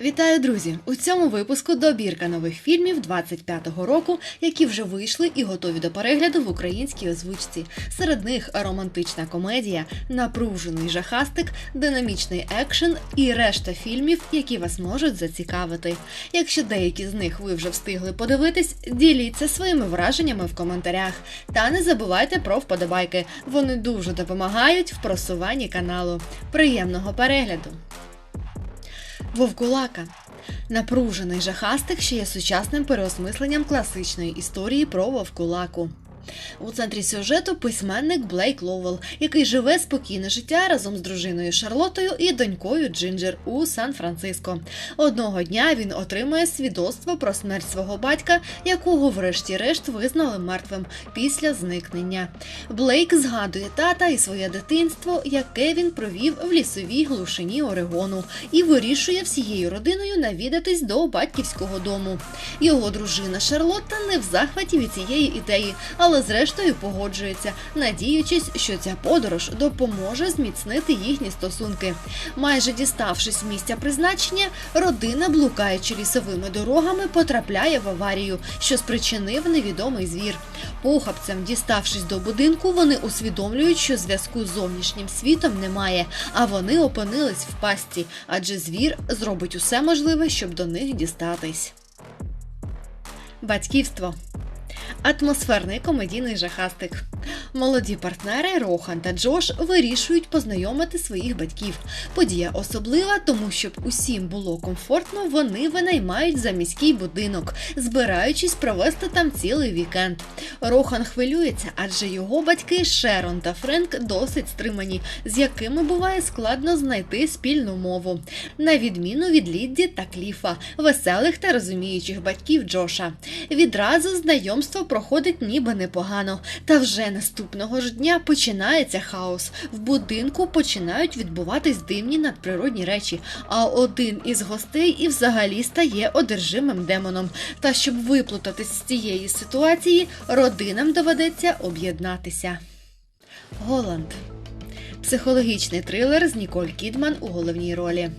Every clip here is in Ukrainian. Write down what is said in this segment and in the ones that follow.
Вітаю, друзі! У цьому випуску добірка нових фільмів 25-го року, які вже вийшли і готові до перегляду в українській озвучці. Серед них романтична комедія, напружений жахастик, динамічний екшен і решта фільмів, які вас можуть зацікавити. Якщо деякі з них ви вже встигли подивитись, діліться своїми враженнями в коментарях. Та не забувайте про вподобайки. Вони дуже допомагають в просуванні каналу. Приємного перегляду! Вовкулака. Напружений жахастик, що є сучасним переосмисленням класичної історії про вовкулаку. У центрі сюжету письменник Блейк Ловел, який живе спокійне життя разом з дружиною Шарлотою і донькою Джинджер у Сан-Франциско. Одного дня він отримує свідоцтво про смерть свого батька, якого, врешті-решт, визнали мертвим після зникнення. Блейк згадує тата і своє дитинство, яке він провів в лісовій глушині Орегону, і вирішує всією родиною навідатись до батьківського дому. Його дружина Шарлотта не в захваті від цієї ідеї, але зрештою погоджується, надіючись, що ця подорож допоможе зміцнити їхні стосунки. Майже діставшись місця призначення, родина, блукаючи лісовими дорогами, потрапляє в аварію, що спричинив невідомий звір. Похабцям, діставшись до будинку, вони усвідомлюють, що зв'язку з зовнішнім світом немає, а вони опинились в пастці, адже звір зробить усе можливе, щоб до них дістатись. Батьківство Атмосферний комедійний жахастик. Молоді партнери Рохан та Джош вирішують познайомити своїх батьків. Подія особлива, тому щоб усім було комфортно, вони винаймають за міський будинок, збираючись провести там цілий вікенд. Рохан хвилюється, адже його батьки Шерон та Френк досить стримані, з якими буває складно знайти спільну мову, на відміну від Лідді та Кліфа, веселих та розуміючих батьків Джоша. Відразу знайомство проходить ніби непогано, та вже наступного ж дня починається хаос. В будинку починають відбуватись дивні надприродні речі, а один із гостей і взагалі стає одержимим демоном. Та щоб виплутатись з цієї ситуації, родинам доведеться об'єднатися. Голланд Психологічний трилер з Ніколь Кідман у головній ролі.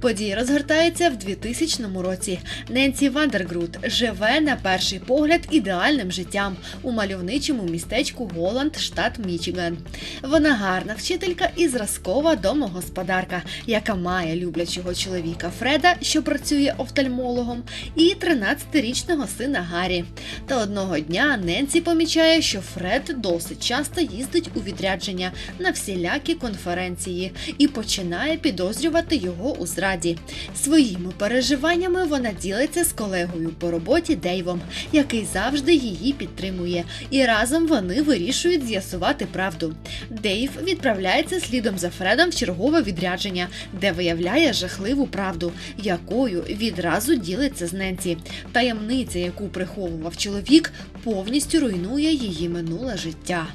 Події розгортаються в 2000 році. Ненсі Вандергрут живе на перший погляд ідеальним життям у мальовничому містечку Голланд, штат Мічиган. Вона гарна вчителька і зразкова домогосподарка, яка має люблячого чоловіка Фреда, що працює офтальмологом, і 13-річного сина Гаррі. Та одного дня Ненсі помічає, що Фред досить часто їздить у відрядження на всілякі конференції і починає підозрювати його у зраді. Своїми переживаннями вона ділиться з колегою по роботі Дейвом, який завжди її підтримує, і разом вони вирішують з'ясувати правду. Дейв відправляється слідом за Фредом в чергове відрядження, де виявляє жахливу правду, якою відразу ділиться з Ненсі. Таємниця, яку приховував чоловік, повністю руйнує її минуле життя.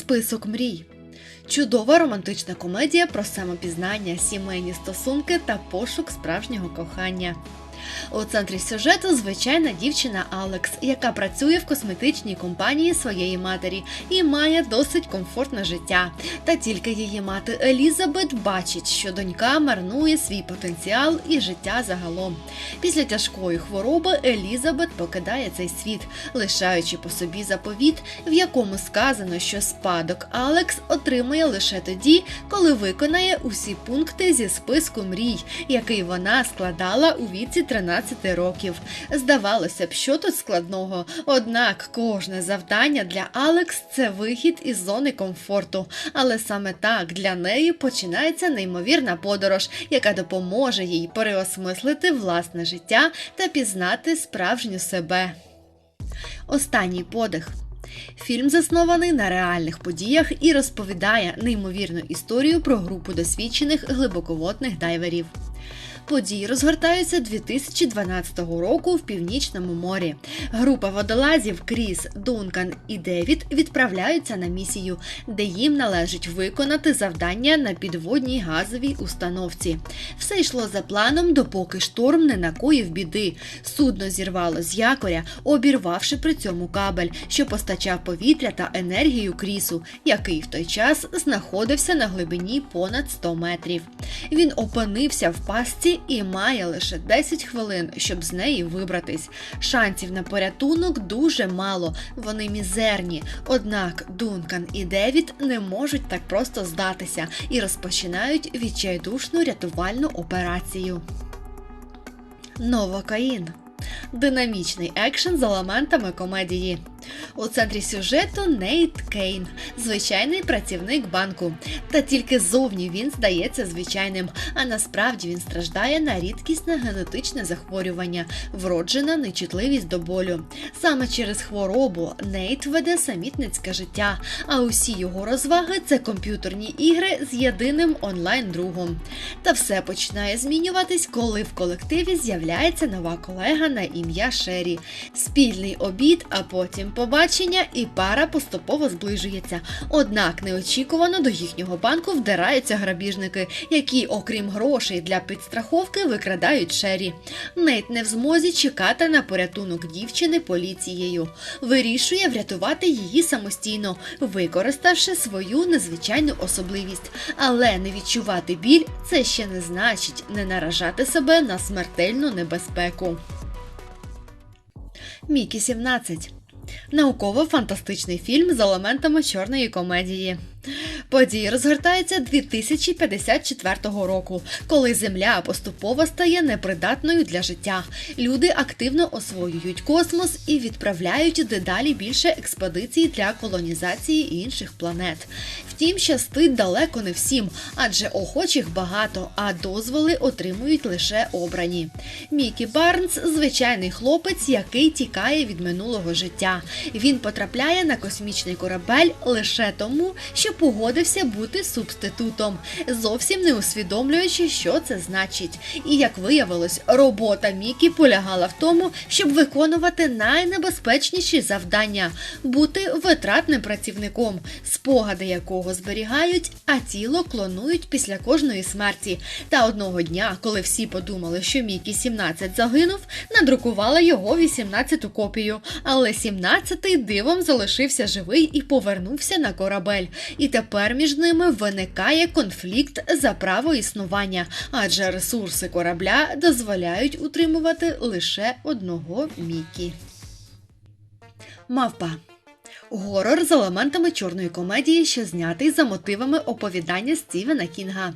Список мрій. Чудова романтична комедія про самопізнання, сімейні стосунки та пошук справжнього кохання. У центрі сюжету звичайна дівчина Алекс, яка працює в косметичній компанії своєї матері і має досить комфортне життя. Та тільки її мати Елізабет бачить, що донька марнує свій потенціал і життя загалом. Після тяжкої хвороби Елізабет покидає цей світ, лишаючи по собі заповіт, в якому сказано, що спадок Алекс отримає лише тоді, коли виконає усі пункти зі списку мрій, який вона складала у віці 13 років. Здавалося б, що тут складного. Однак кожне завдання для Алекс це вихід із зони комфорту. Але саме так для неї починається неймовірна подорож, яка допоможе їй переосмислити власне життя та пізнати справжню себе. Останній подих. Фільм заснований на реальних подіях і розповідає неймовірну історію про групу досвідчених глибоководних дайверів. Події розгортаються 2012 року в північному морі. Група водолазів Кріс, Дункан і Девід відправляються на місію, де їм належить виконати завдання на підводній газовій установці. Все йшло за планом, допоки шторм не накоїв біди. Судно зірвало з якоря, обірвавши при цьому кабель, що постачав повітря та енергію Крісу, який в той час знаходився на глибині понад 100 метрів. Він опинився в пастці і має лише 10 хвилин, щоб з неї вибратись. Шансів на порятунок дуже мало, вони мізерні. Однак Дункан і Девід не можуть так просто здатися і розпочинають відчайдушну рятувальну операцію. Новокаїн. Динамічний екшен з елементами комедії. У центрі сюжету Нейт Кейн, звичайний працівник банку. Та тільки зовні він здається звичайним, а насправді він страждає на рідкісне генетичне захворювання, вроджена нечутливість до болю. Саме через хворобу Нейт веде самітницьке життя, а усі його розваги це комп'ютерні ігри з єдиним онлайн-другом. Та все починає змінюватись, коли в колективі з'являється нова колега на ім'я Шері. Спільний обід, а потім побачення, і пара поступово зближується. Однак неочікувано до їхнього банку вдираються грабіжники, які, окрім грошей для підстраховки, викрадають Шері. Нейт не в змозі чекати на порятунок дівчини поліцією. Вирішує врятувати її самостійно, використавши свою незвичайну особливість. Але не відчувати біль це ще не значить не наражати себе на смертельну небезпеку. Мікі 17 Науково-фантастичний фільм з елементами чорної комедії. Події розгортаються 2054 року, коли Земля поступово стає непридатною для життя. Люди активно освоюють космос і відправляють дедалі більше експедицій для колонізації інших планет. Втім, щастить далеко не всім, адже охочих багато, а дозволи отримують лише обрані. Мікі Барнс звичайний хлопець, який тікає від минулого життя. Він потрапляє на космічний корабель лише тому, що погодився бути субститутом, зовсім не усвідомлюючи, що це значить. І як виявилось, робота Мікі полягала в тому, щоб виконувати найнебезпечніші завдання бути витратним працівником, спогади якого зберігають, а тіло клонують після кожної смерті. Та одного дня, коли всі подумали, що Мікі 17 загинув, надрукували його 18-ту копію. Але 17-й дивом залишився живий і повернувся на корабель. І тепер між ними виникає конфлікт за право існування, адже ресурси корабля дозволяють утримувати лише одного Мікі. Мавпа Горор з елементами чорної комедії, що знятий за мотивами оповідання Стівена Кінга.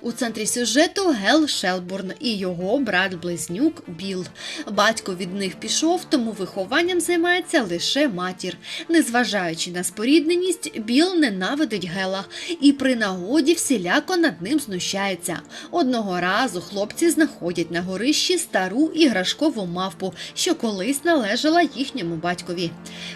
У центрі сюжету Гел Шелбурн і його брат-близнюк Біл. Батько від них пішов, тому вихованням займається лише матір. Незважаючи на спорідненість, Біл ненавидить Гела і при нагоді всіляко над ним знущається. Одного разу хлопці знаходять на горищі стару іграшкову мавпу, що колись належала їхньому батькові.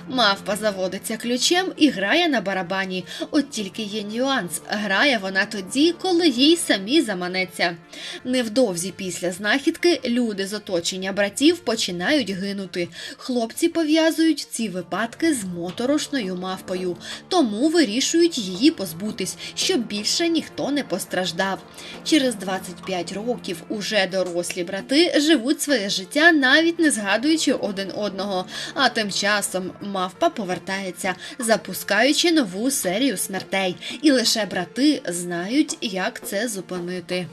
Мавпа заводить користується ключем і грає на барабані. От тільки є нюанс. Грає вона тоді, коли їй самі заманеться. Невдовзі після знахідки люди з оточення братів починають гинути. Хлопці пов'язують ці випадки з моторошною мавпою, тому вирішують її позбутись, щоб більше ніхто не постраждав. Через 25 років уже дорослі брати живуть своє життя, навіть не згадуючи один одного. А тим часом мавпа повертається відбувається, запускаючи нову серію смертей, і лише брати знають, як це зупинити.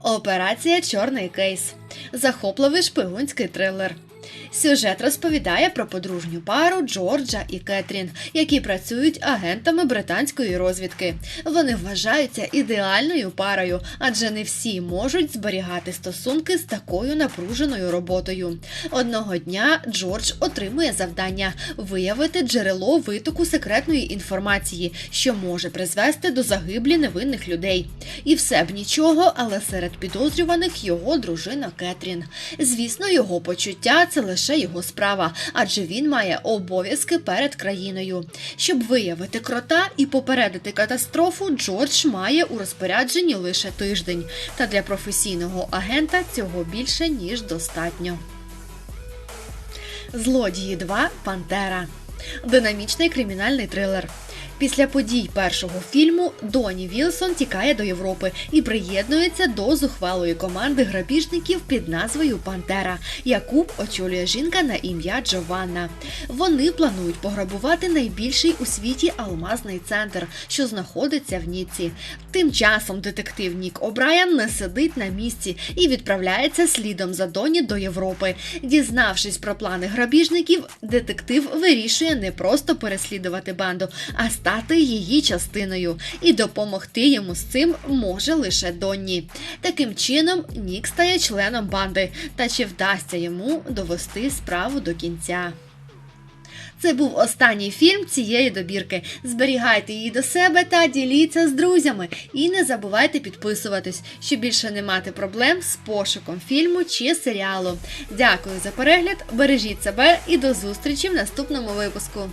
Операція Чорний кейс захопливий шпигунський трилер. Сюжет розповідає про подружню пару Джорджа і Кетрін, які працюють агентами британської розвідки. Вони вважаються ідеальною парою, адже не всі можуть зберігати стосунки з такою напруженою роботою. Одного дня Джордж отримує завдання виявити джерело витоку секретної інформації, що може призвести до загиблі невинних людей. І все б нічого, але серед підозрюваних його дружина Кетрін. Звісно, його почуття це лише його справа, адже він має обов'язки перед країною. Щоб виявити крота і попередити катастрофу, Джордж має у розпорядженні лише тиждень. Та для професійного агента цього більше ніж достатньо. Злодії 2. Пантера. Динамічний кримінальний трилер. Після подій першого фільму Доні Вілсон тікає до Європи і приєднується до зухвалої команди грабіжників під назвою Пантера, яку очолює жінка на ім'я Джованна. Вони планують пограбувати найбільший у світі алмазний центр, що знаходиться в Ніці. Тим часом детектив Нік О'Брайен не сидить на місці і відправляється слідом за Доні до Європи. Дізнавшись про плани грабіжників, детектив вирішує не просто переслідувати банду, а стати її частиною. І допомогти йому з цим може лише Донні. Таким чином, Нік стає членом банди. Та чи вдасться йому довести справу до кінця? Це був останній фільм цієї добірки. Зберігайте її до себе та діліться з друзями. І не забувайте підписуватись, щоб більше не мати проблем з пошуком фільму чи серіалу. Дякую за перегляд, бережіть себе і до зустрічі в наступному випуску.